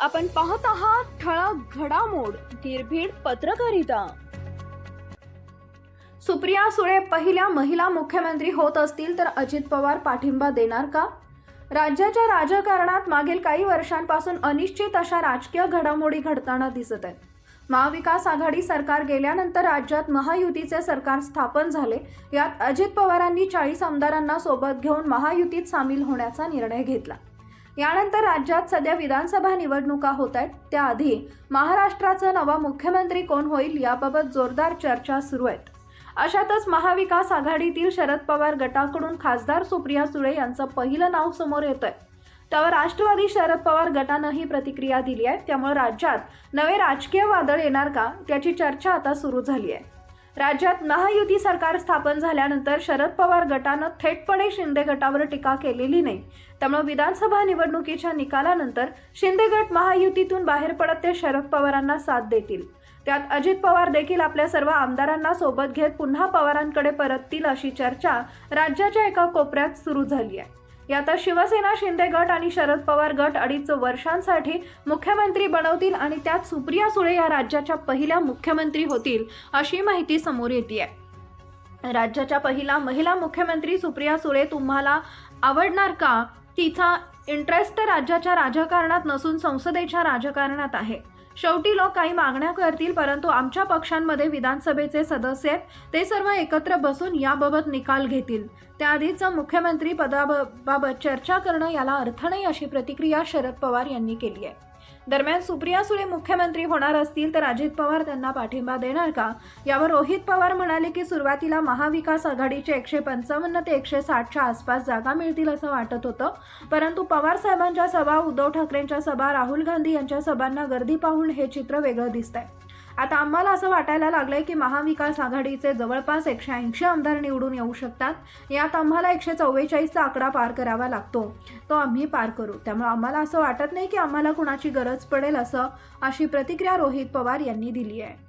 आपण पाहत आहात ठळक घडामोड निर्भीड पत्रकारिता. सुप्रिया सुळे पहिल्या महिला मुख्यमंत्री होत असतील तर अजित पवार पाठिंबा देणार का? राज्याच्या राजकारणात मागील काही वर्षांपासून अनिश्चित अशा राजकीय घडामोडी घडताना दिसत आहेत. महाविकास आघाडी सरकार गेल्यानंतर राज्यात महायुतीचे सरकार स्थापन झाले यात अजित पवारांनी चाळीस आमदारांना सोबत घेऊन महायुतीत सामील होण्याचा निर्णय घेतला. यानंतर राज्यात सध्या विधानसभा निवडणुका होत आहेत. त्याआधी महाराष्ट्राचा नवा मुख्यमंत्री कोण होईल याबाबत जोरदार चर्चा सुरू आहेत. अशातच महाविकास आघाडीतील शरद पवार गटाकडून खासदार सुप्रिया सुळे यांचं पहिलं नाव समोर येत आहे त्यावर राष्ट्रवादी शरद पवार गटानंही प्रतिक्रिया दिली आहे. त्यामुळे राज्यात नवे राजकीय वादळ येणार का? त्याची चर्चा आता सुरू झाली आहे. राज्यात महायुती सरकार स्थापन झाल्यानंतर शरद पवार गटानं थेटपणे शिंदे गटावर टीका केलेली नाही. त्यामुळे विधानसभा निवडणुकीच्या निकालानंतर शिंदे गट महायुतीतून बाहेर पडत ते शरद पवारांना साथ देतील. त्यात अजित पवार देखील आपल्या सर्व आमदारांना सोबत घेत पुन्हा पवारांकडे परततील अशी चर्चा राज्याच्या एका कोपऱ्यात सुरू झाली आहे. यात शिवसेना शिंदे गट आणि शरद पवार गट अडीच वर्षांसाठी मुख्यमंत्री बनवतील आणि त्यात सुप्रिया सुळे या राज्याच्या पहिल्या मुख्यमंत्री होतील अशी माहिती समोर येते राज्याच्या पहिला महिला मुख्यमंत्री सुप्रिया सुळे तुम्हाला आवडणार का? तिचा इंटरेस्ट राज्याच्या राजकारणात नसून संसदेच्या राजकारणात आहे. शेवटी लोक काही मागण्या करतील परंतु आमच्या पक्षांमध्ये विधानसभेचे सदस्य आहेत ते सर्व एकत्र बसून याबाबत निकाल घेतील. त्याआधीच मुख्यमंत्री पदाबाबत चर्चा करणं याला अर्थ नाही अशी प्रतिक्रिया शरद पवार यांनी केली आहे. दरम्यान सुप्रिया सुळे मुख्यमंत्री होणार असतील तर अजित पवार त्यांना पाठिंबा देणार का? यावर रोहित पवार म्हणाले की सुरुवातीला महाविकास आघाडीचे एकशे पंचावन्न ते एकशे साठच्या आसपास जागा मिळतील असं वाटत होतं. परंतु पवार साहेबांच्या सभा उद्धव ठाकरेंच्या सभा राहुल गांधी यांच्या सभांना गर्दी पाहून हे चित्र वेगळं दिसतंय. आता आम्हाला असं वाटायला लागलंय की महाविकास आघाडीचे जवळपास एकशे ऐंशी आमदार निवडून येऊ शकतात. यात आम्हाला एकशे चव्वेचाळीसचा आकडा पार करावा लागतो. तो आम्ही पार करू. त्यामुळे आम्हाला असं वाटत नाही की आम्हाला कुणाची गरज पडेल असं अशी प्रतिक्रिया रोहित पवार यांनी दिली आहे.